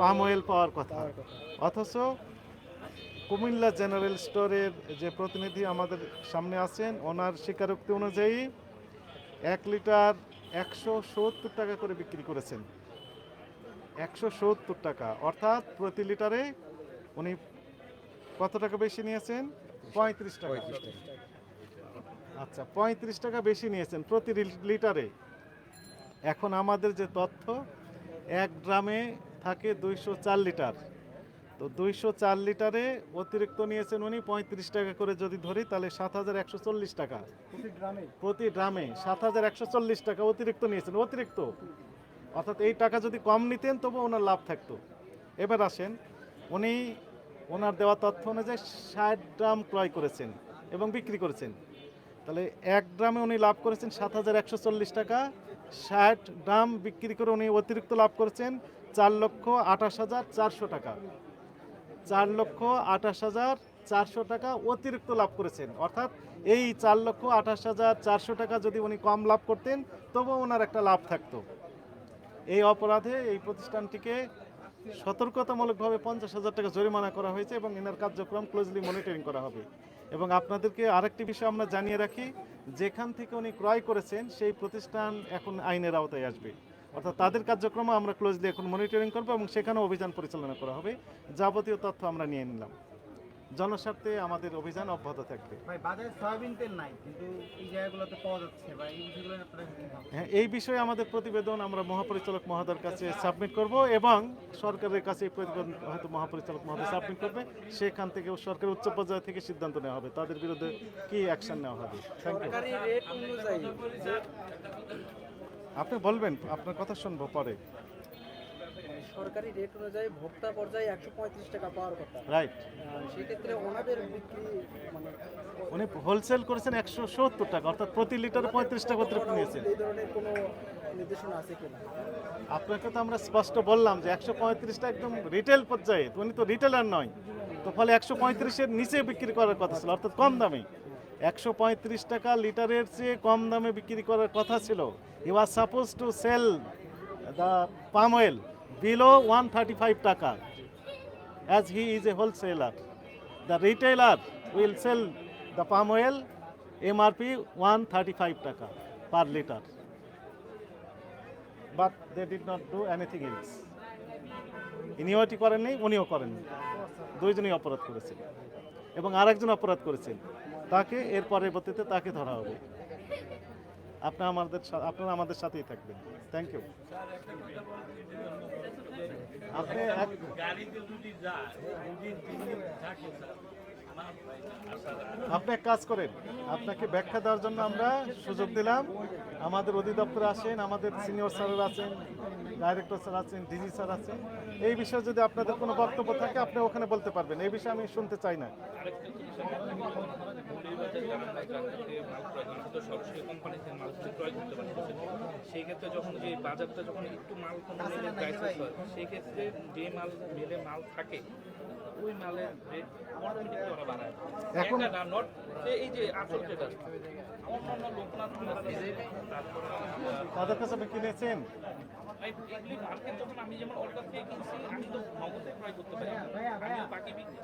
Palm oil পাওয়ার কথা। অথচ Comilla general স্টোরের যে প্রতিনিধি আমাদের সামনে আছেন ওনার স্বীকারোক্তি অনুযায়ী এক লিটার একশো সত্তর টাকা করে বিক্রি করেছেন। একশো সত্তর টাকা। অর্থাৎ প্রতি লিটারে উনি কত টাকা বেশি নিয়েছেন? পঁয়ত্রিশ টাকা। আচ্ছা পঁয়ত্রিশ টাকা বেশি নিয়েছেন প্রতি লিটারে। এখন আমাদের যে তথ্য এক গ্রামে থাকে দুইশো চার লিটার। তো দুইশো চার লিটারে অতিরিক্ত নিয়েছেন উনি পঁয়ত্রিশ টাকা করে যদি ধরি তাহলে সাত হাজার একশো চল্লিশ টাকা। প্রতি ড্রামে সাত হাজার একশো চল্লিশ টাকা অতিরিক্ত নিয়েছেন অতিরিক্ত। অর্থাৎ এই টাকা যদি কম নিতেন তবু ওনার লাভ থাকতো। এবার আসেন উনি ওনার দেওয়া তথ্য অনুযায়ী ষাট ড্রাম ক্রয় করেছেন এবং বিক্রি করেছেন। তাহলে এক ড্রামে উনি লাভ করেছেন সাত হাজার একশো চল্লিশ টাকা ষাট ড্রাম বিক্রি করে উনি অতিরিক্ত লাভ করেছেন চার লক্ষ আঠাশ হাজার চারশো টাকা। চার লক্ষ আঠাশ হাজার চারশো টাকা অতিরিক্ত লাভ করেছেন। অর্থাৎ এই চার লক্ষ আঠাশ হাজার চারশো টাকা যদি উনি কম লাভ করতেন তবুও ওনার একটা লাভ থাকতো। এই অপরাধে এই প্রতিষ্ঠানটিকে সতর্কতামূলকভাবে পঞ্চাশ হাজার টাকা জরিমানা করা হয়েছে এবং এনার কার্যক্রম ক্লোজলি মনিটরিং করা হবে। এবং আপনাদেরকে আরেকটি বিষয় আমরা জানিয়ে রাখি, যেখান থেকে উনি ক্রয় করেছেন, সেই প্রতিষ্ঠান এখন আইনের আওতায় আসবে। অর্থাৎ তাদের কার্যক্রম আমরা ক্লোজলি এখন মনিটরিং করব এবং সেখানে অভিযান পরিচালনা করা হবে। যাবতীয় তথ্য আমরা নিয়ে নিলাম। জনস্বার্থে আমাদের অভিযান অব্যাহত থাকবে। ভাই বাজারে সয়াবিন তেল নাই কিন্তু এই জায়গাগুলোতে পাওয়া যাচ্ছে। বা এই বিষয়গুলো নিয়ে আপনারা কি ভাবছেন? হ্যাঁ এই বিষয়ে আমাদের প্রতিবেদন আমরা মহাপরিচালক মহোদয়ের কাছে সাবমিট করব এবং সরকারের কাছে এই প্রতিবেদন হয়তো মহাপরিচালক মহোদয় সাবমিট করবে। সেখান থেকে সরকার উচ্চ পর্যায় থেকে সিদ্ধান্ত নেওয়া হবে। তাদের বিরুদ্ধে কি অ্যাকশন নেওয়া হবে? থ্যাংক ইউ সরকারি রেট অনুযায়ী যে আপনি বলবেন আপনার কথা শুনব পরে। সরকারি রেট অনুযায়ী ভোক্তা পর্যায়ে একশো পঁয়ত্রিশ টাকা পাওয়ার কথা। রাইট সেক্ষেত্রে ওনাদের বিক্রি মানে উনি হোলসেল করেছেন একশো সত্তর টাকা অর্থাৎ প্রতি লিটারে পঁয়ত্রিশ টাকা অতিরিক্ত নিয়েছেন। এই ধরনের কোনো নির্দেশনা আছে কিনা? আপনাকে তো আমরা স্পষ্ট বললাম যে একশো পঁয়ত্রিশটা একদম রিটেল পর্যায়ে উনি তো রিটেলার নয়। তো ফলে একশো পঁয়ত্রিশের নিচে বিক্রি করার কথা ছিল অর্থাৎ কম দামে। একশো পঁয়ত্রিশ টাকা লিটারের চেয়ে কম দামে বিক্রি করার কথা ছিল। He was suppose to sell the palm oil below one thirty five taka as he is a wholesaler the retailer will sell the palm oil MRP one thirty five taka per litre but they did not do anything else ইনিও এটি করেননি, উনিও করেননি। দুইজনই অপরাধ করেছেন। এবং আরেকজন অপরাধ করেছেন। তাকে এর পরবর্তীতে তাকে ধরা হবে। আপনি আমাদের আপনারা আমাদের সাথেই থাকবেন। থ্যাংক ইউ আপনি আপনি এক কাজ করেন। আপনাকে ব্যাখ্যা দেওয়ার জন্য আমরা সুযোগ দিলাম। আমাদের অধিদপ্তরে আসেন আমাদের সিনিয়র স্যার আছেন, ডাইরেক্টর স্যার আছেন, ডিজি স্যার আছেন। এই বিষয়ে যদি আপনাদের কোনো বক্তব্য থাকে, আপনি ওখানে বলতে পারবেন। এই বিষয়ে আমি শুনতে চাই না। এখান থেকে মাল ক্রয় করি তো সরাসরি কোম্পানি থেকে মাল ক্রয় করতে পারতেছে সেই ক্ষেত্রে যখন যে বাজারটা যখন একটু মাল কম মিলে ক্রাইসিস হয় সেই ক্ষেত্রে যে মাল মিলে মাল থাকে ওই মালের রেট অটোমেটিক ওরা বাড়ায় এখন- না নট এই যে আসল যেটা অন্যান্য লোকনাথ তারপরে তাদের কাছে আপনি কিনেছেন? এগুলি মার্কেট যখন আমি যেমন অর্ডার থেকে কিনছি আমি তো নগদে ক্রয় করতে পারি। আমি বাকি বিক্রি